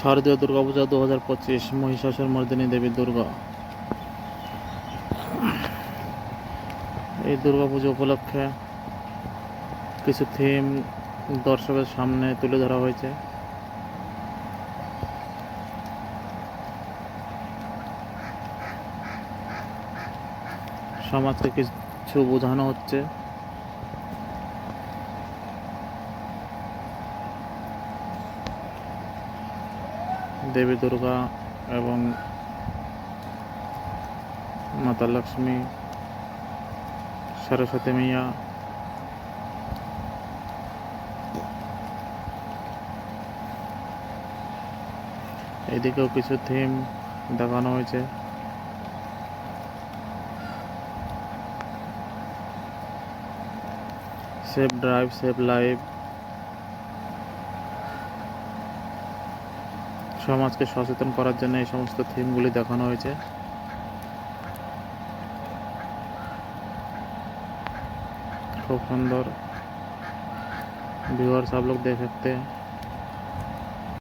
শারদীয় দুর্গাপূজা দু হাজার পঁচিশ মহিষাসুর মর্দিনী দেবী দুর্গা। এই দুর্গাপুজো উপলক্ষে কিছু থিম দর্শকের সামনে তুলে ধরা হয়েছে। সমাজকে কিছু বোঝানো হচ্ছে। দেবী দুর্গা এবং মাতা লক্ষ্মী, সরস্বতী মাইয়া। এদিকেও কিছু থিম দেখানো হয়েছে। সেফ ড্রাইভ সেফ লাইফ সমাজকে সচেতন করার জন্য এই সমস্ত থিমগুলি দেখানো হয়েছে खूब सुंदर व्यूअर्स आप लोग देख सकते हैं